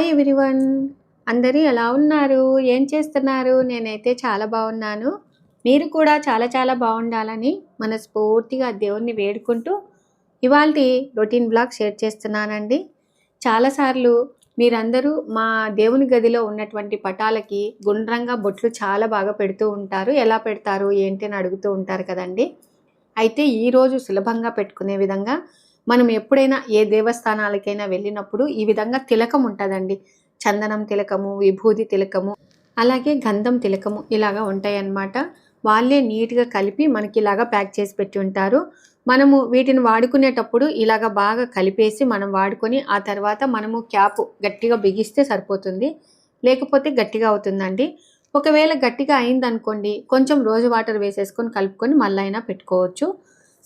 Hi everyone. అందరూ ఎలా ఉన్నారు? ఏం చేస్తున్నారు? నేనైతే చాలా బాగున్నాను. మీరు కూడా చాలా చాలా బాగుండాలని మనస్ఫూర్తిగా దేవుణ్ణి వేడుకుంటూ ఇవాళ రొటీన్ బ్లాగ్ షేర్ చేస్తున్నానండి. చాలాసార్లు మీరందరూ మా దేవుని గదిలో ఉన్నటువంటి పటాలకి గుండ్రంగా బొట్లు చాలా బాగా పెడుతూ ఉంటారు. ఎలా పెడతారు? ఏంటి అని అడుగుతూ ఉంటారు కదండి. అయితే ఈరోజు సులభంగా పెట్టుకునే విధంగా మనం ఎప్పుడైనా ఏ దేవస్థానాలకైనా వెళ్ళినప్పుడు ఈ విధంగా తిలకం ఉంటుందండి. చందనం తిలకము విభూది తిలకము అలాగే గంధం తిలకము ఇలాగా ఉంటాయన్నమాట. వాళ్ళే నీట్గా కలిపి మనకి ఇలాగా ప్యాక్ చేసి పెట్టి ఉంటారు. మనము వీటిని వాడుకునేటప్పుడు ఇలాగ బాగా కలిపేసి మనం వాడుకొని ఆ తర్వాత మనము క్యాప్ గట్టిగా బిగిస్తే సరిపోతుంది. లేకపోతే గట్టిగా అవుతుందండి. ఒకవేళ గట్టిగా అయిందనుకోండి కొంచెం రోజు వాటర్ వేసేసుకొని కలుపుకొని మళ్ళీ అయినా పెట్టుకోవచ్చు.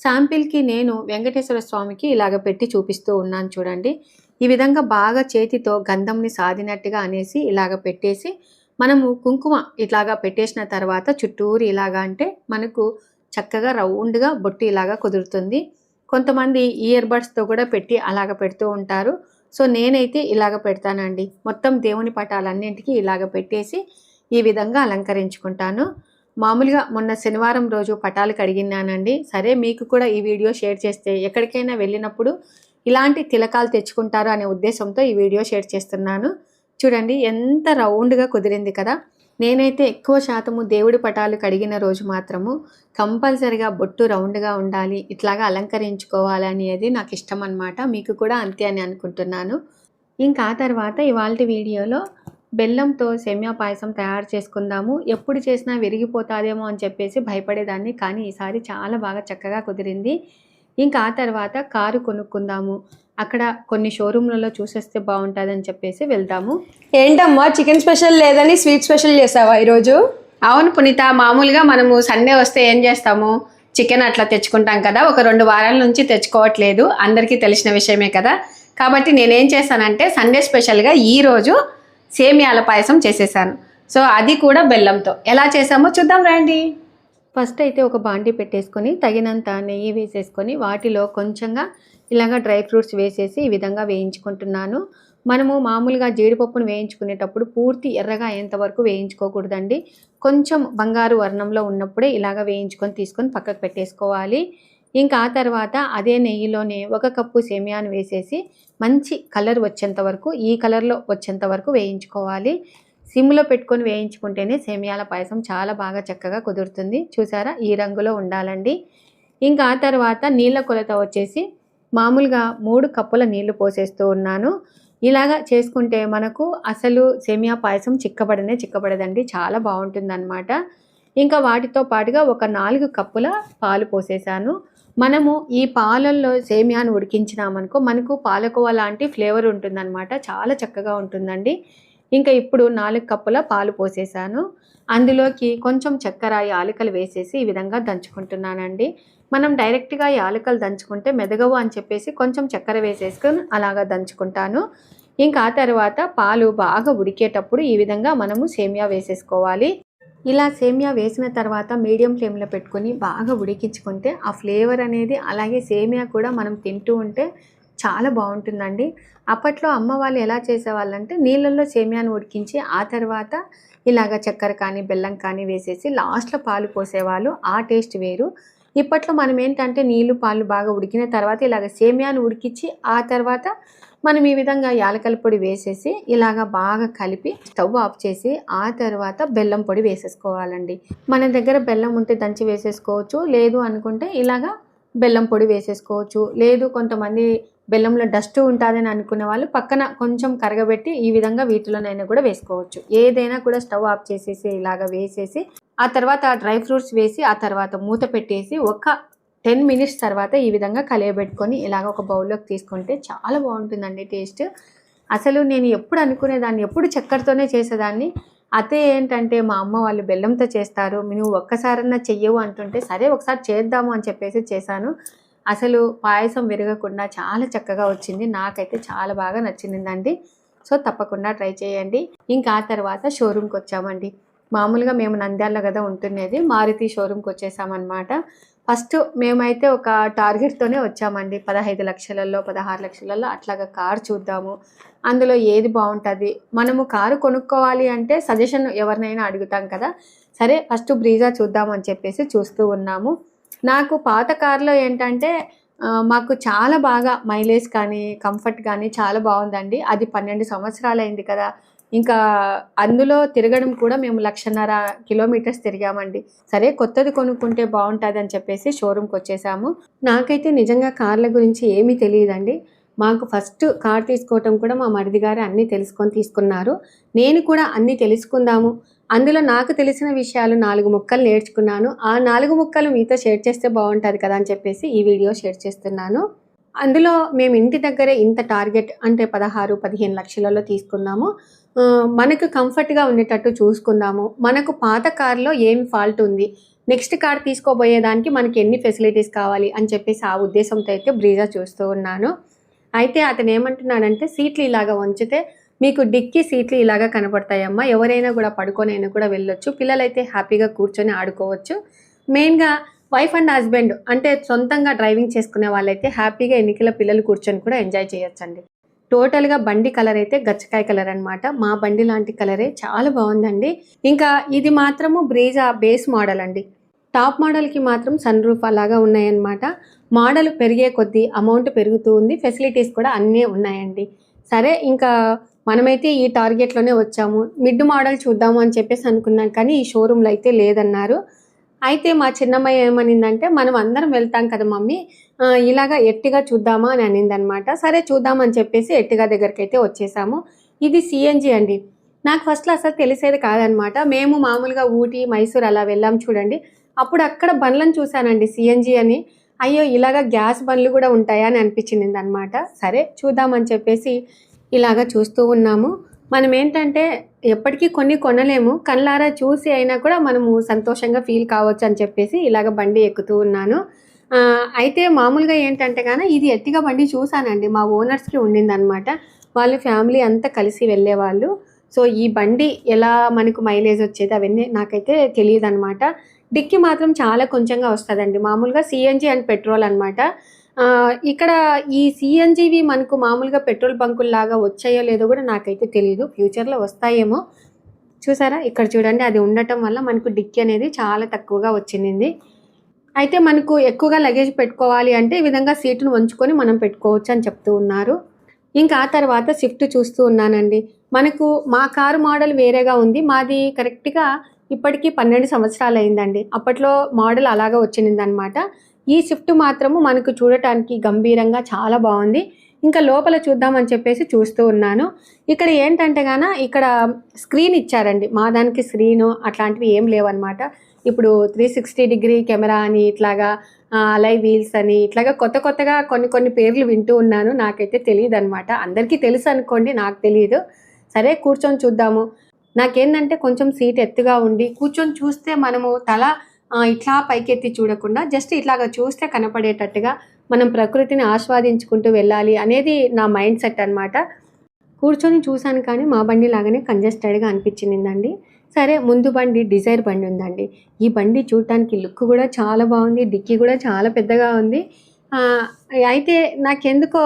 శాంపిల్కి నేను వెంకటేశ్వర స్వామికి ఇలాగ పెట్టి చూపిస్తూ ఉన్నాను చూడండి. ఈ విధంగా బాగా చేతితో గంధంని సాదినట్టుగా అనేసి ఇలాగ పెట్టేసి మనము కుంకుమ ఇట్లాగా పెట్టేసిన తర్వాత చుట్టూరు ఇలాగా అంటే మనకు చక్కగా రౌండ్గా బొట్టి ఇలాగా కుదురుతుంది. కొంతమంది ఇయర్ బడ్స్తో కూడా పెట్టి అలాగ పెడుతూ ఉంటారు. సో నేనైతే ఇలాగ పెడతానండి. మొత్తం దేవుని పటాలన్నింటికి ఇలాగ పెట్టేసి ఈ విధంగా అలంకరించుకుంటాను. మామూలుగా మొన్న శనివారం రోజు పటాలు కడిగినానండి సరే మీకు కూడా ఈ వీడియో షేర్ చేస్తే ఎక్కడికైనా వెళ్ళినప్పుడు ఇలాంటి తిలకాలు తెచ్చుకుంటారు అనే ఉద్దేశంతో ఈ వీడియో షేర్ చేస్తున్నాను. చూడండి ఎంత రౌండ్గా కుదిరింది కదా. నేనైతే ఎక్కువ శాతము దేవుడి పటాలు కడిగిన రోజు మాత్రము కంపల్సరిగా బొట్టు రౌండ్గా ఉండాలి ఇట్లాగా అలంకరించుకోవాలి అనేది నాకు ఇష్టం అనమాట మీకు కూడా అంతే అని అనుకుంటున్నాను. ఇంకా ఆ తర్వాత ఇవాళ వీడియోలో బెల్లంతో సెమియా పాయసం తయారు చేసుకుందాము. ఎప్పుడు చేసినా విరిగిపోతాదేమో అని చెప్పేసి భయపడేదాన్ని. కానీ ఈసారి చాలా బాగా చక్కగా కుదిరింది. ఇంకా ఆ తర్వాత కారు కొనుక్కుందాము. అక్కడ కొన్ని షోరూమ్లలో చూసేస్తే బాగుంటుందని చెప్పేసి వెళ్దాము. ఏంటమ్మా చికెన్ స్పెషల్ లేదని స్వీట్ స్పెషల్ చేసావా ఈరోజు? అవును పునీత మామూలుగా మనము సండే వస్తే ఏం చేస్తాము? చికెన్ అట్లా తెచ్చుకుంటాం కదా ఒక రెండు వారాల నుంచి తెచ్చుకోవట్లేదు. అందరికీ తెలిసిన విషయమే కదా. కాబట్టి నేనేం చేశానంటే సండే స్పెషల్గా ఈరోజు సేమియాల పాయసం చేసేసాను. సో అది కూడా బెల్లంతో. ఎలా చేసామో చూద్దాం రండి. ఫస్ట్ అయితే ఒక బాండి పెట్టేసుకొని తగినంత నెయ్యి వేసేసుకొని వాటిలో కొంచెంగా ఇలాగ డ్రై ఫ్రూట్స్ వేసేసి ఈ విధంగా వేయించుకుంటున్నాను. మనము మామూలుగా జీడిపప్పును వేయించుకునేటప్పుడు పూర్తి ఎర్రగా అయ్యేంతవరకు వేయించుకోకూడదండి. కొంచెం బంగారు వర్ణంలో ఉన్నప్పుడే ఇలాగ వేయించుకొని తీసుకొని పక్కకు పెట్టేసుకోవాలి. ఇంకా ఆ తర్వాత అదే నెయ్యిలోనే ఒక కప్పు సేమియాను వేసేసి మంచి కలర్ వచ్చేంత వరకు ఈ కలర్లో వచ్చేంత వరకు వేయించుకోవాలి. సిమ్లో పెట్టుకొని వేయించుకుంటేనే సేమియాల పాయసం చాలా బాగా చక్కగా కుదురుతుంది. చూసారా? ఈ రంగులో ఉండాలండి. ఇంకా ఆ తర్వాత నీళ్ళ కొలత వచ్చేసి మామూలుగా మూడు కప్పుల నీళ్ళు పోసేస్తూ ఉన్నాను. ఇలాగా చేసుకుంటే మనకు అసలు సేమియా పాయసం చిక్కబడనే చిక్కబడదండి. చాలా బాగుంటుందన్నమాట. ఇంకా వాటితో పాటుగా ఒక నాలుగు కప్పుల పాలు పోసేసాను. మనము ఈ పాలల్లో సేమియాను ఉడికించినామనుకో మనకు పాలకోవా లాంటి ఫ్లేవర్ ఉంటుందన్నమాట. చాలా చక్కగా ఉంటుందండి. ఇంకా ఇప్పుడు నాలుగు కప్పుల పాలు పోసేసాను. అందులోకి కొంచెం చక్కెర యాలకలు వేసేసి ఈ విధంగా దంచుకుంటున్నానండి. మనం డైరెక్ట్గా యాలకలు దంచుకుంటే మెదగవు అని చెప్పేసి కొంచెం చక్కెర వేసేసుకొని అలాగా దంచుకుంటాను. ఇంకా ఆ తర్వాత పాలు బాగా ఉడికేటప్పుడు ఈ విధంగా మనము సేమియా వేసేసుకోవాలి. ఇలా సేమియా వేసిన తర్వాత మీడియం ఫ్లేమ్లో పెట్టుకొని బాగా ఉడికించుకుంటే ఆ ఫ్లేవర్ అనేది అలాగే సేమియా కూడా మనం తింటూ ఉంటే చాలా బాగుంటుందండి. అప్పట్లో అమ్మ వాళ్ళు ఎలా చేసేవాళ్ళంటే నీళ్ళల్లో సేమియాను ఉడికించి ఆ తర్వాత ఇలాగ చక్కెర కానీ బెల్లం కానీ వేసేసి లాస్ట్లో పాలు పోసేవాళ్ళు. ఆ టేస్ట్ వేరు. ఇప్పట్లో మనం ఏంటంటే నీళ్ళు పాలు బాగా ఉడికిన తర్వాత ఇలాగ సేమియాను ఉడికించి ఆ తర్వాత మనం ఈ విధంగా యాలకల పొడి వేసేసి ఇలాగ బాగా కలిపి స్టవ్ ఆఫ్ చేసి ఆ తర్వాత బెల్లం పొడి వేసేసుకోవాలండి. మన దగ్గర బెల్లం ఉంటే దంచి వేసేసుకోవచ్చు లేదు అనుకుంటే ఇలాగా బెల్లం పొడి వేసేసుకోవచ్చు లేదు కొంతమంది బెల్లంలో డస్ట్ ఉంటుందని అనుకున్న వాళ్ళు పక్కన కొంచెం కరగబెట్టి ఈ విధంగా వీటిలోనైనా కూడా వేసుకోవచ్చు. ఏదైనా కూడా స్టవ్ ఆఫ్ చేసేసి ఇలాగ వేసేసి ఆ తర్వాత డ్రై ఫ్రూట్స్ వేసి ఆ తర్వాత మూత పెట్టేసి ఒక టెన్ మినిట్స్ తర్వాత ఈ విధంగా కలియబెట్టుకొని ఇలాగ ఒక బౌల్లోకి తీసుకుంటే చాలా బాగుంటుందండి టేస్ట్. అసలు నేను ఎప్పుడు అనుకునేదాన్ని ఎప్పుడు చక్కెరతోనే చేసేదాన్ని. అతే ఏంటంటే మా అమ్మ వాళ్ళు బెల్లంతో చేస్తారు. నువ్వు ఒక్కసారన్నా చెయ్యవు అంటుంటే సరే ఒకసారి చేద్దాము అని చెప్పేసి చేశాను. అసలు పాయసం విరగకుండా చాలా చక్కగా వచ్చింది. నాకైతే చాలా బాగా నచ్చిందండి. సో తప్పకుండా ట్రై చేయండి. ఇంకా ఆ తర్వాత షోరూమ్కి వచ్చామండి. మామూలుగా మేము నంద్యాలలో కదా ఉంటున్నది మారుతి షోరూమ్కి వచ్చేసామన్నమాట. ఫస్ట్ మేమైతే ఒక టార్గెట్తోనే వచ్చామండి. పదహైదు లక్షలలో పదహారు లక్షలలో అట్లాగా కార్ చూద్దాము. అందులో ఏది బాగుంటుంది? మనము కారు కొనుక్కోవాలి అంటే సజెషన్ ఎవరినైనా అడుగుతాం కదా. సరే ఫస్ట్ బ్రీజా చూద్దాం అని చెప్పేసి చూస్తూ ఉన్నాము. నాకు పాత కార్లో ఏంటంటే మాకు చాలా బాగా మైలేజ్ కానీ కంఫర్ట్ కానీ చాలా బాగుందండి. అది పన్నెండు సంవత్సరాలు అయింది కదా. ఇంకా అందులో తిరగడం కూడా మేము లక్షన్నర కిలోమీటర్స్ తిరిగామండి. సరే కొత్తది కొనుక్కుంటే బాగుంటుంది అని చెప్పేసి షోరూమ్కి వచ్చేసాము. నాకైతే నిజంగా కార్ల గురించి ఏమీ తెలియదండి. మాకు ఫస్ట్ కార్ తీసుకోవటం కూడా మా మరిది గారు అన్నీ తెలుసుకొని తీసుకున్నారు. నేను కూడా అన్నీ తెలుసుకుందాము. అందులో నాకు తెలిసిన విషయాలు నాలుగు ముక్కలు నేర్చుకున్నాను. ఆ నాలుగు ముక్కలు మీతో షేర్ చేస్తే బాగుంటుంది కదా అని చెప్పేసి ఈ వీడియో షేర్ చేస్తున్నాను. అందులో మేము ఇంటి దగ్గరే ఇంత టార్గెట్ అంటే పదహారు పదిహేను లక్షలలో తీసుకున్నాము. మనకు కంఫర్ట్గా ఉండేటట్టు చూసుకుందాము. మనకు పాత కార్లో ఏం ఫాల్ట్ ఉంది? నెక్స్ట్ కార్ తీసుకోబోయేదానికి మనకి ఎన్ని ఫెసిలిటీస్ కావాలి? అని చెప్పేసి ఆ ఉద్దేశంతో అయితే బ్రీజా చూస్తూ ఉన్నాను. అయితే అతను ఏమంటున్నాడంటే సీట్లు ఇలాగా వంచితే మీకు డిక్కి సీట్లు ఇలాగా కనపడతాయమ్మా. ఎవరైనా కూడా పడుకొనైనా కూడా వెళ్ళొచ్చు. పిల్లలైతే హ్యాపీగా కూర్చొని ఆడుకోవచ్చు. మెయిన్గా వైఫ్ అండ్ హస్బెండ్ అంటే సొంతంగా డ్రైవింగ్ చేసుకునే వాళ్ళైతే హ్యాపీగా ఎన్నికల పిల్లలు కూర్చొని కూడా ఎంజాయ్ చేయొచ్చండి. టోటల్గా బండి కలర్ అయితే గచ్చకాయ కలర్ అన్నమాట. మా బండి లాంటి కలరే చాలా బాగుందండి. ఇంకా ఇది మాత్రము బ్రీజా బేస్ మోడల్ అండి. టాప్ మోడల్కి మాత్రం సన్ రూఫ్ అలాగా ఉన్నాయన్నమాట. మోడల్ పెరిగే కొద్దీ అమౌంట్ పెరుగుతూ ఉంది. ఫెసిలిటీస్ కూడా అన్నీ ఉన్నాయండి. సరే ఇంకా మనమైతే ఈ టార్గెట్లోనే వచ్చాము. మిడ్ మోడల్ చూద్దాము అని చెప్పేసి అనుకున్నాం కానీ ఈ షోరూంలో అయితే లేదన్నారు. అయితే మా చిన్నమ్మాయి ఏమనిందంటే మనం అందరం వెళ్తాం కదా మమ్మీ ఇలాగా ఎట్టిగా చూద్దామా? అని అనిందనమాట. సరే చూద్దామని చెప్పేసి ఎట్టిగా దగ్గరికి అయితే వచ్చేసాము. ఇది సిఎన్జి అండి. నాకు ఫస్ట్లో అసలు తెలిసేది కాదనమాట. మేము మామూలుగా ఊటీ మైసూర్ అలా వెళ్ళాం చూడండి. అప్పుడు అక్కడ బండ్లను చూశానండి సిఎన్జి అని. అయ్యో ఇలాగా గ్యాస్ బండ్లు కూడా ఉంటాయా? అని అనిపించింది అనమాట సరే చూద్దామని చెప్పేసి ఇలాగా చూస్తూ ఉన్నాము. మనం ఏంటంటే ఎప్పటికీ కొన్ని కొనలేము. కళ్ళారా చూసి అయినా కూడా మనము సంతోషంగా ఫీల్ కావచ్చు అని చెప్పేసి ఇలాగ బండి ఎక్కుతూ ఉన్నాను. అయితే మామూలుగా ఏంటంటే కానీ ఇది ఎత్తిగా బండి చూసానండి. మా ఓనర్స్కి ఉండిందనమాట వాళ్ళు ఫ్యామిలీ అంతా కలిసి వెళ్ళేవాళ్ళు. సో ఈ బండి ఎలా మనకు మైలేజ్ వచ్చేది అవన్నీ నాకైతే తెలియదు అనమాట డిక్కి మాత్రం చాలా కొంచెంగా వస్తుందండి. మామూలుగా సిఎన్జి అండ్ పెట్రోల్ అనమాట ఇక్కడ ఈ సిఎన్జివి మనకు మామూలుగా పెట్రోల్ బంకుల్లాగా వచ్చాయో లేదో కూడా నాకైతే తెలియదు ఫ్యూచర్లో వస్తాయేమో. చూసారా? ఇక్కడ చూడండి అది ఉండటం వల్ల మనకు డిక్కీ అనేది చాలా తక్కువగా వచ్చింది. అయితే మనకు ఎక్కువగా లగేజ్ పెట్టుకోవాలి అంటే ఈ విధంగా సీటును వంచుకొని మనం పెట్టుకోవచ్చు అని చెప్తూ ఉన్నారు. ఇంకా ఆ తర్వాత స్విఫ్ట్ చూస్తూ ఉన్నానండి. మనకు మా కారు మోడల్ వేరేగా ఉంది. మాది కరెక్ట్గా ఇప్పటికీ పన్నెండు సంవత్సరాలు అయిందండి అప్పట్లో మోడల్ అలాగా వచ్చిందనమాట ఈ స్విఫ్ట్ మాత్రము మనకు చూడటానికి గంభీరంగా చాలా బాగుంది. ఇంకా లోపల చూద్దామని చెప్పేసి చూస్తూ ఉన్నాను. ఇక్కడ ఏంటంటే గాన ఇక్కడ స్క్రీన్ ఇచ్చారండి. మా దానికి స్క్రీను అట్లాంటివి ఏం లేవన్నమాట. ఇప్పుడు త్రీ సిక్స్టీ డిగ్రీ కెమెరా అని ఇట్లాగా అలై వీల్స్ అని ఇట్లాగా కొత్త కొత్తగా కొన్ని కొన్ని పేర్లు వింటూ ఉన్నాను. నాకైతే తెలియదు అనమాట అందరికీ తెలుసు అనుకోండి నాకు తెలియదు సరే కూర్చొని చూద్దాము. నాకేంటంటే కొంచెం సీట్ ఎత్తుగా ఉండి కూర్చొని చూస్తే మనము తల ఇట్లా పైకెత్తి చూడకుండా జస్ట్ ఇట్లాగా చూస్తే కనపడేటట్టుగా మనం ప్రకృతిని ఆస్వాదించుకుంటూ వెళ్ళాలి అనేది నా మైండ్ సెట్ అనమాట కూర్చొని చూశాను కానీ మా బండి లాగానే కంజెస్టెడ్గా అనిపించిందండి. సరే ముందు బండి డిజైర్ బండి ఉందండి. ఈ బండి చూడటానికి లుక్ కూడా చాలా బాగుంది డిక్కీ కూడా చాలా పెద్దగా ఉంది. అయితే నాకెందుకో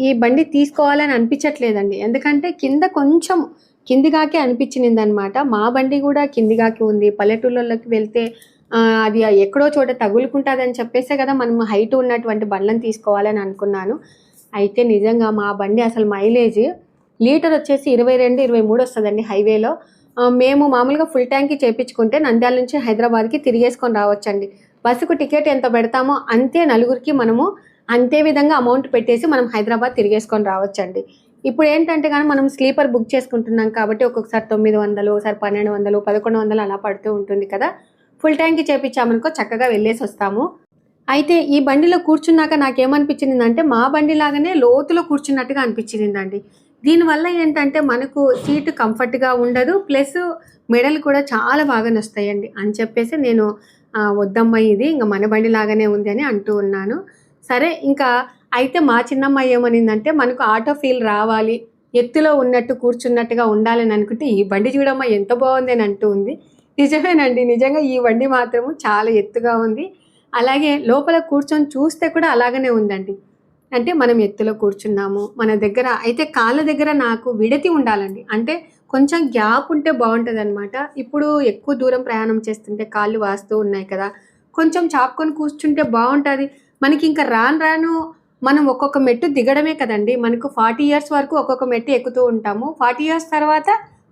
ఈ బండి తీసుకోవాలని అనిపించట్లేదండి. ఎందుకంటే కింద కొంచెం కిందిగాకే అనిపించింది అనమాట మా బండి కూడా కిందిగాకి ఉంది. పల్లెటూళ్ళలోకి వెళ్తే అది ఎక్కడో చోట తగులుకుంటుంది అని చెప్పేసే కదా మనం హైట్ ఉన్నటువంటి బండ్లను తీసుకోవాలని అనుకున్నాను. అయితే నిజంగా మా బండి అసలు మైలేజ్ లీటర్ వచ్చేసి ఇరవై రెండు ఇరవై మూడు వస్తుందండి హైవేలో. మేము మామూలుగా ఫుల్ ట్యాంక్కి చేపించుకుంటే నంద్యాల నుంచి హైదరాబాద్కి తిరిగేసుకొని రావచ్చండి. బస్సుకు టికెట్ ఎంత పెడతామో అంతే నలుగురికి మనము అంతే విధంగా అమౌంట్ పెట్టేసి మనం హైదరాబాద్ తిరిగేసుకొని రావచ్చండి. ఇప్పుడు ఏంటంటే కానీ మనం స్లీపర్ బుక్ చేసుకుంటున్నాం కాబట్టి ఒక్కొక్కసారి తొమ్మిది వందలు ఒకసారి పన్నెండు వందలు పదకొండు వందలు అలా పడుతూ ఉంటుంది కదా. ఫుల్ ట్యాంక్ చేపించామనుకో చక్కగా వెళ్ళేసి వస్తాము. అయితే ఈ బండిలో కూర్చున్నాక నాకేమనిపించింది అంటే మా బండి లాగానే లోతులో కూర్చున్నట్టుగా అనిపించిందండి. దీనివల్ల ఏంటంటే మనకు సీటు కంఫర్ట్గా ఉండదు ప్లస్ మెడలు కూడా చాలా బాగా నొస్తాయండి అని చెప్పేసి నేను వద్దమ్మా ఇది ఇంకా మన బండి లాగానే ఉంది అని అంటూ ఉన్నాను. సరే ఇంకా అయితే మా చిన్నమ్మాయి ఏమనిందంటే మనకు ఆటో ఫీల్ రావాలి ఎత్తులో ఉన్నట్టు కూర్చున్నట్టుగా ఉండాలని అనుకుంటే ఈ బండి చూడమ్మా ఎంత బాగుంది అని అంటూ ఉంది. నిజమేనండి. నిజంగా ఈ వండి మాత్రము చాలా ఎత్తుగా ఉంది. అలాగే లోపల కూర్చొని చూస్తే కూడా అలాగనే ఉందండి. అంటే మనం ఎత్తులో కూర్చున్నాము మన దగ్గర అయితే కాళ్ళ దగ్గర నాకు విడతి ఉండాలండి. అంటే కొంచెం గ్యాప్ ఉంటే బాగుంటుంది అనమాట ఇప్పుడు ఎక్కువ దూరం ప్రయాణం చేస్తుంటే కాళ్ళు వాస్తూ ఉన్నాయి కదా. కొంచెం చాపుకొని కూర్చుంటే బాగుంటుంది. మనకి ఇంకా రాను రాను మనం ఒక్కొక్క మెట్టు దిగడమే కదండి. మనకు ఫార్టీ ఇయర్స్ వరకు ఒక్కొక్క మెట్టు ఎక్కుతూ ఉంటాము. ఫార్టీ ఇయర్స్ తర్వాత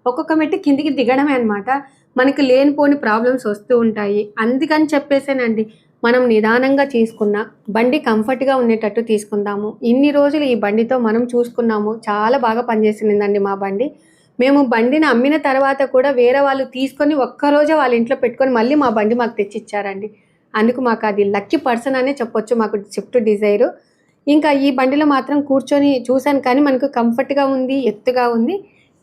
ఒక్కొక్క మెట్టు కిందికి దిగడమే అనమాట మనకి లేనిపోని ప్రాబ్లమ్స్ వస్తూ ఉంటాయి. అందుకని చెప్పేసేనండి మనం నిదానంగా తీసుకున్న బండి కంఫర్ట్గా ఉండేటట్టు తీసుకుందాము. ఇన్ని రోజులు ఈ బండితో మనం చూసుకున్నాము. చాలా బాగా పనిచేసిందండి మా బండి. మేము బండిని అమ్మిన తర్వాత కూడా వేరే వాళ్ళు తీసుకొని ఒక్కరోజే వాళ్ళ ఇంట్లో పెట్టుకొని మళ్ళీ మా బండి మాకు తెచ్చిచ్చారండి. అందుకు మాకు అది లక్కీ పర్సన్ అనే చెప్పొచ్చు మాకు స్విఫ్ట్ డిజైరు. ఇంకా ఈ బండిలో మాత్రం కూర్చొని చూశాను కానీ మనకు కంఫర్ట్గా ఉంది ఎత్తుగా ఉంది.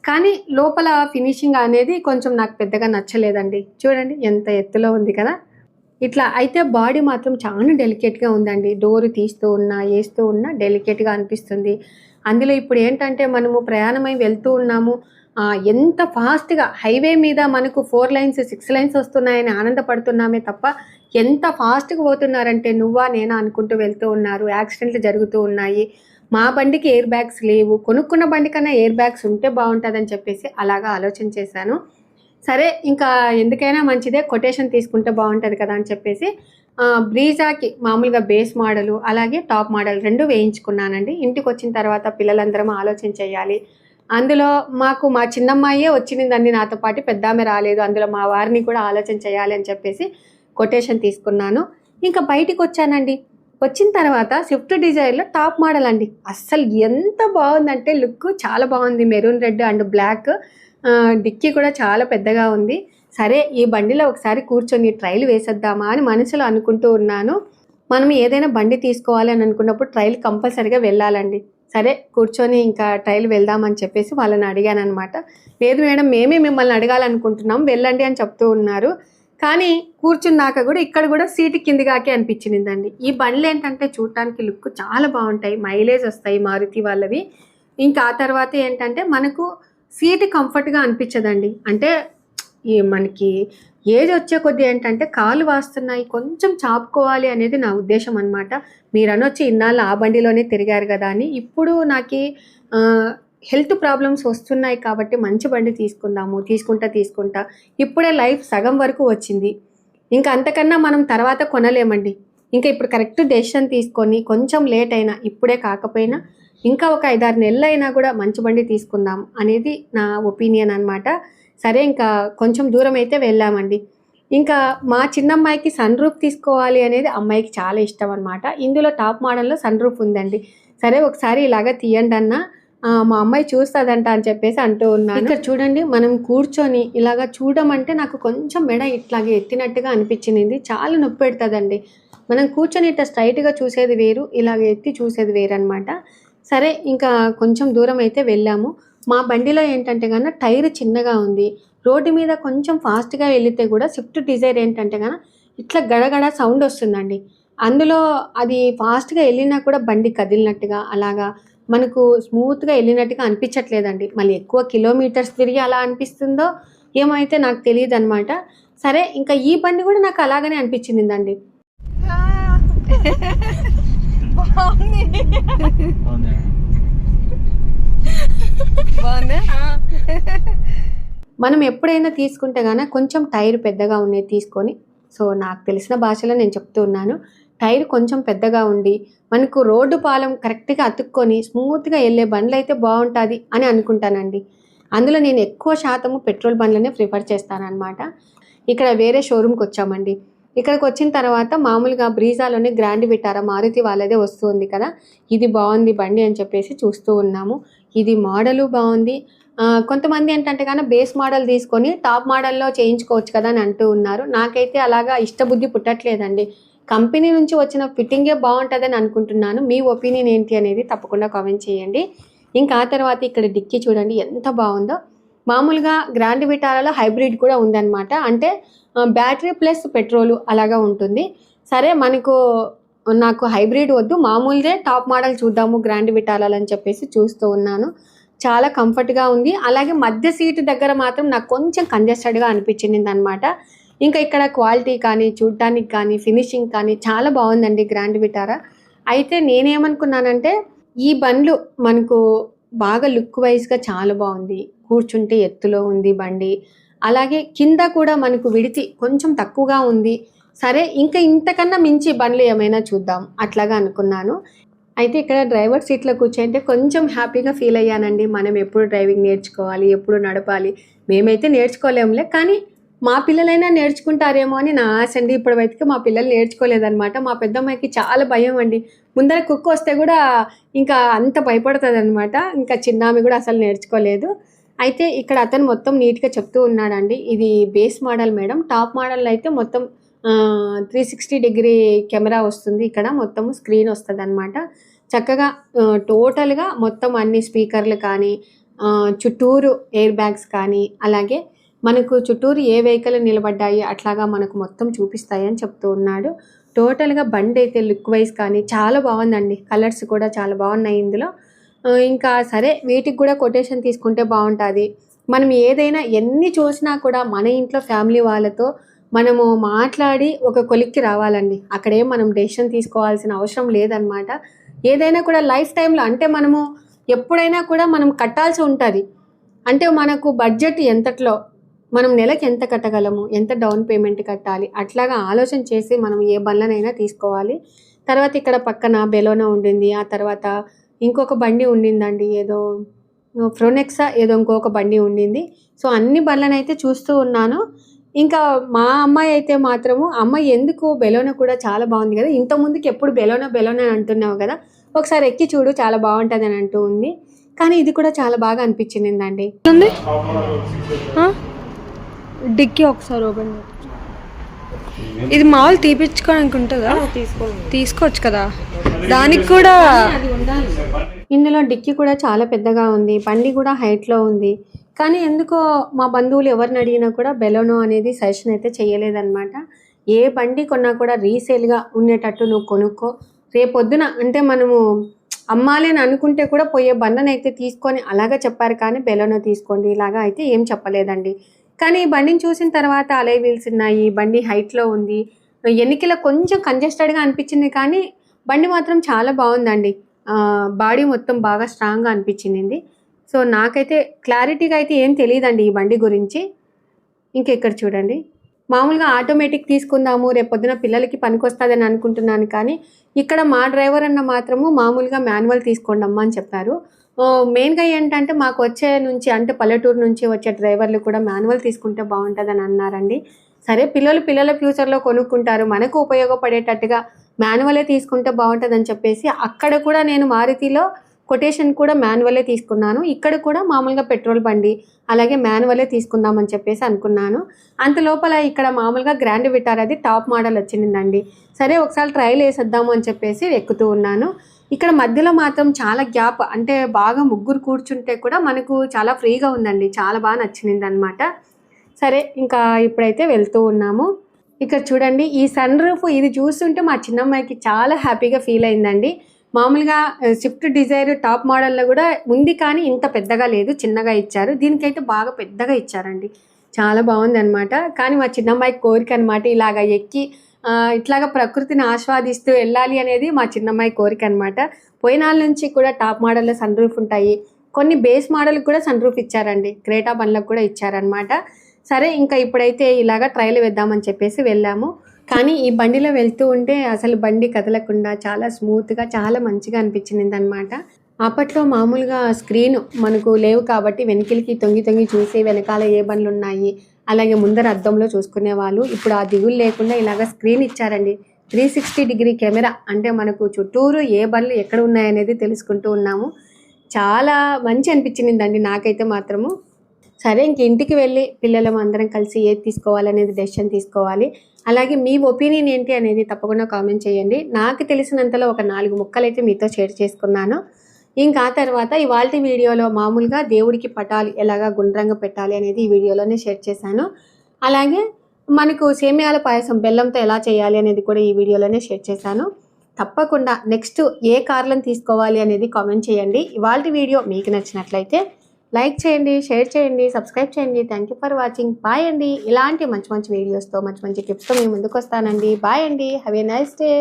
కానీ లోపల ఫినిషింగ్ అనేది కొంచెం నాకు పెద్దగా నచ్చలేదండి. చూడండి ఎంత ఎత్తులో ఉంది కదా. ఇట్లా అయితే బాడీ మాత్రం చాలా డెలికేట్గా ఉందండి. డోరు తీస్తూ ఉన్నా వేస్తూ ఉన్నా డెలికేట్గా అనిపిస్తుంది. అందులో ఇప్పుడు ఏంటంటే మనము ప్రయాణమై వెళ్తూ ఉన్నాము. ఎంత ఫాస్ట్గా హైవే మీద మనకు ఫోర్ లైన్స్ సిక్స్ లైన్స్ వస్తున్నాయని ఆనందపడుతున్నామే తప్ప ఎంత ఫాస్ట్గా పోతున్నారంటే నువ్వా నేనా అనుకుంటూ వెళ్తూ ఉన్నారు. యాక్సిడెంట్లు జరుగుతూ ఉన్నాయి. మా బండికి ఎయిర్ బ్యాగ్స్ లేవు. కొనుక్కున్న బండి కన్నా ఎయిర్ బ్యాగ్స్ ఉంటే బాగుంటుందని చెప్పేసి అలాగా ఆలోచన చేశాను. సరే ఇంకా ఎందుకైనా మంచిదే కొటేషన్ తీసుకుంటే బాగుంటుంది కదా అని చెప్పేసి బ్రీజాకి మామూలుగా బేస్ మోడలు అలాగే టాప్ మోడల్ రెండు వేయించుకున్నానండి. ఇంటికి వచ్చిన తర్వాత పిల్లలందరం ఆలోచన చేయాలి. అందులో మాకు మా చిన్నమ్మాయే వచ్చిందండి నాతో పాటు పెద్దామె రాలేదు. అందులో మా వారిని కూడా ఆలోచన చేయాలి అని చెప్పేసి కొటేషన్ తీసుకున్నాను. ఇంకా బయటికి వచ్చానండి. వచ్చిన తర్వాత స్విఫ్ట్ డిజైర్లో టాప్ మోడల్ అండి. అస్సలు ఎంత బాగుందంటే లుక్ చాలా బాగుంది. Maroon red and black. Dicky కూడా చాలా పెద్దగా ఉంది. సరే ఈ బండిలో ఒకసారి కూర్చొని ట్రైల్ వేసేద్దామా అని మనసులో అనుకుంటూ ఉన్నాను. మనం ఏదైనా బండి తీసుకోవాలి అని అనుకున్నప్పుడు ట్రైల్ కంపల్సరీగా వెళ్ళాలండి. సరే కూర్చొని ఇంకా ట్రైల్ వెళ్దామని చెప్పేసి వాళ్ళని అడిగాను అనమాట లేదు మేడం మేమే మిమ్మల్ని అడగాలనుకుంటున్నాం. వెళ్ళండి అని చెప్తూ ఉన్నారు. కానీ కూర్చున్నాక కూడా ఇక్కడ కూడా సీటు కిందిగాకే అనిపించిందండి ఈ బండ్లు ఏంటంటే చూడటానికి లుక్ చాలా బాగుంటాయి. మైలేజ్ వస్తాయి మారుతి వాళ్ళవి. ఇంకా ఆ తర్వాత ఏంటంటే మనకు సీటు కంఫర్ట్గా అనిపించదండి. అంటే ఈ మనకి ఏజ్ వచ్చే కొద్దీ ఏంటంటే కాలు వాస్తున్నాయి. కొంచెం చాపుకోవాలి అనేది నా ఉద్దేశం అనమాట మీరు అనొచ్చి ఇన్నాళ్ళు ఆ బండిలోనే తిరిగారు కదా అని. ఇప్పుడు నాకు హెల్త్ ప్రాబ్లమ్స్ వస్తున్నాయి కాబట్టి మంచి బండి తీసుకుందాము తీసుకుంటా తీసుకుంటా. ఇప్పుడే లైఫ్ సగం వరకు వచ్చింది. ఇంకా అంతకన్నా మనం తర్వాత కొనలేమండి. ఇంకా ఇప్పుడు కరెక్ట్ డెసిషన్ తీసుకొని కొంచెం లేట్ అయినా ఇప్పుడే కాకపోయినా ఇంకా ఒక ఐదారు నెలలు అయినా కూడా మంచి బండి తీసుకుందాం అనేది నా ఒపీనియన్ అనమాట సరే ఇంకా కొంచెం దూరం అయితే వెళ్ళామండి. ఇంకా మా చిన్నమ్మాయికి సన్ రూఫ్ తీసుకోవాలి అనేది అమ్మాయికి చాలా ఇష్టం అనమాట ఇందులో టాప్ మోడల్లో సన్ రూఫ్ ఉందండి. సరే ఒకసారి ఇలాగ తీయండి అన్నా మా అమ్మాయి చూస్తుందంట అని చెప్పేసి అంటూ ఉన్నాను. ఇక్కడ చూడండి మనం కూర్చొని ఇలాగా చూడమంటే నాకు కొంచెం మెడ ఇట్లాగే ఎత్తినట్టుగా అనిపించింది చాలా నొప్పి పెడుతుందండి. మనం కూర్చొని ఇట్లా స్ట్రైట్గా చూసేది వేరు ఇలాగ ఎత్తి చూసేది వేరు అనమాట సరే ఇంకా కొంచెం దూరం అయితే వెళ్ళాము. మా బండిలో ఏంటంటే కన్నా టైర్ చిన్నగా ఉంది. రోడ్డు మీద కొంచెం ఫాస్ట్గా వెళితే కూడా స్విఫ్ట్ డిజైర్ ఏంటంటే కన్నా ఇట్లా గడగడ సౌండ్ వస్తుందండి. అందులో అది ఫాస్ట్గా వెళ్ళినా కూడా బండి కదిలినట్టుగా అలాగా మనకు స్మూత్గా వెళ్ళినట్టుగా అనిపించట్లేదండి. మళ్ళీ ఎక్కువ కిలోమీటర్స్ తిరిగి అలా అనిపిస్తుందో ఏమైతే నాకు తెలియదు అనమాట సరే ఇంకా ఈ బండి కూడా నాకు అలాగనే అనిపించిందండి. బాగుందా? బాగుందా మనం ఎప్పుడైనా తీసుకుంటే గానీ కొంచెం టైర్ పెద్దగా ఉన్నది తీసుకొని. సో నాకు తెలిసిన భాషలో నేను చెప్తూ ఉన్నాను. టైర్ కొంచెం పెద్దగా ఉండి మనకు రోడ్డు పాలం కరెక్ట్గా అతుక్కొని స్మూత్గా వెళ్ళే బండ్లు అయితే బాగుంటుంది అని అనుకుంటానండి. అందులో నేను ఎక్కువ శాతము పెట్రోల్ బండ్లనే ప్రిఫర్ చేస్తానన్నమాట. ఇక్కడ వేరే షోరూమ్కి వచ్చామండి. ఇక్కడికి వచ్చిన తర్వాత మామూలుగా బ్రీజాలోనే గ్రాండ్ విటారా మారుతి వాళ్ళదే వస్తుంది కదా ఇది బాగుంది బండి అని చెప్పేసి చూస్తూ ఉన్నాము. ఇది మోడలు బాగుంది కొంతమంది ఏంటంటే కానీ బేస్ మోడల్ తీసుకొని టాప్ మోడల్లో చేయించుకోవచ్చు కదా అని అంటూ ఉన్నారు. నాకైతే అలాగా ఇష్టబుద్ధి పుట్టట్లేదండి. కంపెనీ నుంచి వచ్చిన ఫిట్టింగే బాగుంటుందని అనుకుంటున్నాను. మీ ఒపీనియన్ ఏంటి అనేది తప్పకుండా కామెంట్ చేయండి. ఇంకా ఆ తర్వాత ఇక్కడ డిక్కీ చూడండి ఎంత బాగుందో. మామూలుగా గ్రాండ్ విటారాలో హైబ్రిడ్ కూడా ఉందన్నమాట. అంటే బ్యాటరీ ప్లస్ పెట్రోలు అలాగా ఉంటుంది. సరే మనకు నాకు హైబ్రిడ్ వద్దు. మామూలుదే టాప్ మోడల్ చూద్దాము గ్రాండ్ విటారాలు అని చెప్పేసి చూస్తూ ఉన్నాను. చాలా కంఫర్ట్గా ఉంది. అలాగే మధ్య సీటు దగ్గర మాత్రం నాకు కొంచెం కంజెస్టెడ్గా అనిపించింది అనమాట ఇంకా ఇక్కడ క్వాలిటీ కానీ చూడటానికి కానీ ఫినిషింగ్ కానీ చాలా బాగుందండి గ్రాండ్ విటారా అయితే నేనేమనుకున్నానంటే ఈ బండ్లు మనకు బాగా లుక్ వైజ్గా చాలా బాగుంది. కూర్చుంటే ఎత్తులో ఉంది బండి. అలాగే కింద కూడా మనకు విడితి కొంచెం తక్కువగా ఉంది. సరే ఇంకా ఇంతకన్నా మించి బండ్లు ఏమైనా చూద్దాం అట్లాగా అనుకున్నాను. అయితే ఇక్కడ డ్రైవర్ సీట్లో కూర్చుంటే కొంచెం హ్యాపీగా ఫీల్ అయ్యానండి. మనం ఎప్పుడు డ్రైవింగ్ నేర్చుకోవాలి ఎప్పుడు నడపాలి. మేమైతే నేర్చుకోలేములే. కానీ మా పిల్లలైనా నేర్చుకుంటారేమో అని నా ఆశ అండి. ఇప్పటి వరకు మా పిల్లలు నేర్చుకోలేదన్నమాట. మా పెద్దమ్మాయికి చాలా భయం అండి. ముందర కుక్క వస్తే కూడా ఇంకా అంత భయపడుతుంది అనమాట ఇంకా చిన్నామి కూడా అసలు నేర్చుకోలేదు. అయితే ఇక్కడ అతను మొత్తం నీట్గా చెప్తూ ఉన్నాడండి. ఇది base model madam. Top model అయితే మొత్తం త్రీ సిక్స్టీ డిగ్రీ కెమెరా వస్తుంది. ఇక్కడ మొత్తం స్క్రీన్ వస్తుంది అనమాట చక్కగా టోటల్గా మొత్తం అన్ని స్పీకర్లు కానీ చుట్టూరు ఎయిర్ బ్యాగ్స్ కానీ అలాగే మనకు చుట్టూరు ఏ వెహికల్ నిలబడ్డాయి అట్లాగా మనకు మొత్తం చూపిస్తాయి అని చెప్తూ ఉన్నాడు. టోటల్గా బండి అయితే లుక్ వైజ్ కానీ చాలా బాగుందండి. కలర్స్ కూడా చాలా బాగున్నాయి ఇందులో. ఇంకా సరే వీటికి కూడా కొటేషన్ తీసుకుంటే బాగుంటుంది. మనం ఏదైనా ఎన్ని చూసినా కూడా మన ఇంట్లో ఫ్యామిలీ వాళ్ళతో మనము మాట్లాడి ఒక కొలిక్కి రావాలండి. అక్కడేం మనం డెసిషన్ తీసుకోవాల్సిన అవసరం లేదనమాట ఏదైనా కూడా లైఫ్ టైంలో అంటే మనము ఎప్పుడైనా కూడా మనం కట్టాల్సి ఉంటుంది. అంటే మనకు బడ్జెట్ ఎంతట్లో మనం నెలకి ఎంత కట్టగలము? ఎంత డౌన్ పేమెంట్ కట్టాలి? అట్లాగా ఆలోచన చేసి మనం ఏ బండ్లనైనా తీసుకోవాలి. తర్వాత ఇక్కడ పక్కన బెలోనా ఉండింది. ఆ తర్వాత ఇంకొక బండి ఉండిందండి. ఏదో ఫ్రోనెక్సా ఏదో ఇంకొక బండి ఉండింది. సో అన్ని బండ్లను అయితే చూస్తూ ఉన్నాను. ఇంకా మా అమ్మాయి అయితే మాత్రము అమ్మాయి ఎందుకు బెలోనా కూడా చాలా బాగుంది కదా? ఇంత ముందుకి ఎప్పుడు బెలోనా బెలోనా అని అంటున్నావు కదా? ఒకసారి ఎక్కి చూడు చాలా బాగుంటుంది అని అంటూ ఉంది. కానీ ఇది కూడా చాలా బాగా అనిపించిందండి. ఉంది ఆ? డిక్కీ ఒకసారి ఓపెన్. ఇది మామూలు తీపిచ్చుకోవడానికి ఉంటుందా? తీసుకోవచ్చు కదా. దానికి కూడా ఇందులో డిక్కీ కూడా చాలా పెద్దగా ఉంది. బండి కూడా హైట్లో ఉంది. కానీ ఎందుకో మా బంధువులు ఎవరిని అడిగినా కూడా బెలోనో అనేది సజెషన్ అయితే చేయలేదన్నమాట. ఏ బండి కొన్నా కూడా రీసేల్గా ఉండేటట్టు నువ్వు కొనుక్కో. రేపొద్దున అంటే మనము అమ్మాలి అని అనుకుంటే కూడా పోయే బండను అయితే తీసుకొని అలాగా చెప్పారు కానీ బెలోనో తీసుకోండి. ఇలాగా అయితే ఏం చెప్పలేదండి. కానీ ఈ బండిని చూసిన తర్వాత అలై వీల్స్ ఉన్నాయి బండి హైట్లో ఉంది. ఎన్నికల కొంచెం కంజెస్టెడ్గా అనిపించింది కానీ బండి మాత్రం చాలా బాగుందండి. బాడీ మొత్తం బాగా స్ట్రాంగ్గా అనిపించింది. సో నాకైతే క్లారిటీగా అయితే ఏం తెలియదండి ఈ బండి గురించి. ఇంకెక్కడ చూడండి. మామూలుగా ఆటోమేటిక్ తీసుకుందాము రేపొద్దున పిల్లలకి పనికొస్తుందని అనుకుంటున్నాను కానీ ఇక్కడ మా డ్రైవర్ అన్న మాత్రము మామూలుగా మాన్యువల్ తీసుకోండి అమ్మా అని చెప్పారు. మెయిన్గా ఏంటంటే మాకు వచ్చే నుంచి అంటే పల్లెటూరు నుంచి వచ్చే డ్రైవర్లు కూడా మాన్యువల్ తీసుకుంటే బాగుంటుందని అన్నారండి. సరే పిల్లలు పిల్లల ఫ్యూచర్లో కొనుక్కుంటారు. మనకు ఉపయోగపడేటట్టుగా మాన్యువలే తీసుకుంటే బాగుంటుందని చెప్పేసి అక్కడ కూడా నేను మారుతిలో కొటేషన్ కూడా మాన్యువలే తీసుకున్నాను. ఇక్కడ కూడా మామూలుగా పెట్రోల్ బండి అలాగే మాన్యువలే తీసుకుందామని చెప్పేసి అనుకున్నాను. అంత లోపల ఇక్కడ మామూలుగా గ్రాండ్ విటార్ అది టాప్ మోడల్ వచ్చిందండి. సరే ఒకసారి ట్రయల్ వేసేద్దాము అని చెప్పేసి ఎక్కుతూ ఉన్నాను. ఇక్కడ మధ్యలో మాత్రం చాలా గ్యాప్ అంటే బాగా ముగ్గురు కూర్చుంటే కూడా మనకు చాలా ఫ్రీగా ఉందండి. చాలా బాగా నచ్చింది అనమాట సరే ఇంకా ఇప్పుడైతే వెళ్తూ ఉన్నాము. ఇక్కడ చూడండి ఈ సన్ రూఫ్ ఇది చూస్తుంటే మా చిన్నమ్మాయికి చాలా హ్యాపీగా ఫీల్ అయిందండి. మామూలుగా స్విఫ్ట్ డిజైర్ టాప్ మోడల్లో కూడా ఉంది కానీ ఇంత పెద్దగా లేదు చిన్నగా ఇచ్చారు. దీనికైతే బాగా పెద్దగా ఇచ్చారండి. చాలా బాగుంది అనమాట కానీ మా చిన్నమ్మాయి కోరిక అనమాట ఇలాగ ఎక్కి ఇట్లాగా ప్రకృతిని ఆస్వాదిస్తూ వెళ్ళాలి అనేది మా చిన్నమ్మాయి కోరిక అనమాట పోయినాళ్ళ నుంచి కూడా టాప్ మోడల్లో సన్ రూఫ్ ఉంటాయి. కొన్ని బేస్ మోడల్కి కూడా సన్ రూఫ్ ఇచ్చారండి. క్రేటా బండ్లకు కూడా ఇచ్చారనమాట సరే ఇంకా ఇప్పుడైతే ఇలాగా ట్రయల్ వేద్దామని చెప్పేసి వెళ్ళాము. కానీ ఈ బండిలో వెళ్తూ ఉంటే అసలు బండి కదలకుండా చాలా స్మూత్గా చాలా మంచిగా అనిపించింది అనమాట అప్పట్లో మామూలుగా స్క్రీన్ మనకు లేవు కాబట్టి వెనకిలికి తొంగి తొంగి చూసి వెనకాల ఏ బండ్లు ఉన్నాయి అలాగే ముందర అద్దంలో చూసుకునే వాళ్ళు. ఇప్పుడు ఆ దిగులు లేకుండా ఇలాగ స్క్రీన్ ఇచ్చారండి. త్రీ సిక్స్టీ డిగ్రీ కెమెరా అంటే మనకు చుట్టూరు ఏ బండ్లు ఎక్కడ ఉన్నాయనేది తెలుసుకుంటూ ఉన్నాము. చాలా మంచి అనిపించిందండి నాకైతే మాత్రము. సరే ఇంక ఇంటికి వెళ్ళి పిల్లలం అందరం కలిసి ఏది తీసుకోవాలనేది డెసిషన్ తీసుకోవాలి. అలాగే మీ ఒపీనియన్ ఏంటి అనేది తప్పకుండా కామెంట్ చేయండి. నాకు తెలిసినంతలో ఒక నాలుగు ముక్కలు అయితే మీతో షేర్ చేసుకున్నాను. ఇంకా తర్వాత ఇవాళ వీడియోలో మామూలుగా దేవుడికి పటాలు ఎలాగా గుండ్రంగా పెట్టాలి అనేది ఈ వీడియోలోనే షేర్ చేశాను. అలాగే మనకు సేమియాల పాయసం బెల్లంతో ఎలా చేయాలి అనేది కూడా ఈ వీడియోలోనే షేర్ చేశాను. తప్పకుండా నెక్స్ట్ ఏ కార్లను తీసుకోవాలి అనేది కామెంట్ చేయండి. ఇవాళ వీడియో మీకు నచ్చినట్లయితే లైక్ చేయండి షేర్ చేయండి సబ్స్క్రైబ్ చేయండి. Thank you for watching bye అండి. ఇలాంటి మంచి మంచి వీడియోస్తో మంచి మంచి టిప్స్తో మేము ముందుకు వస్తానండి బాయ్ అండి. Have a nice day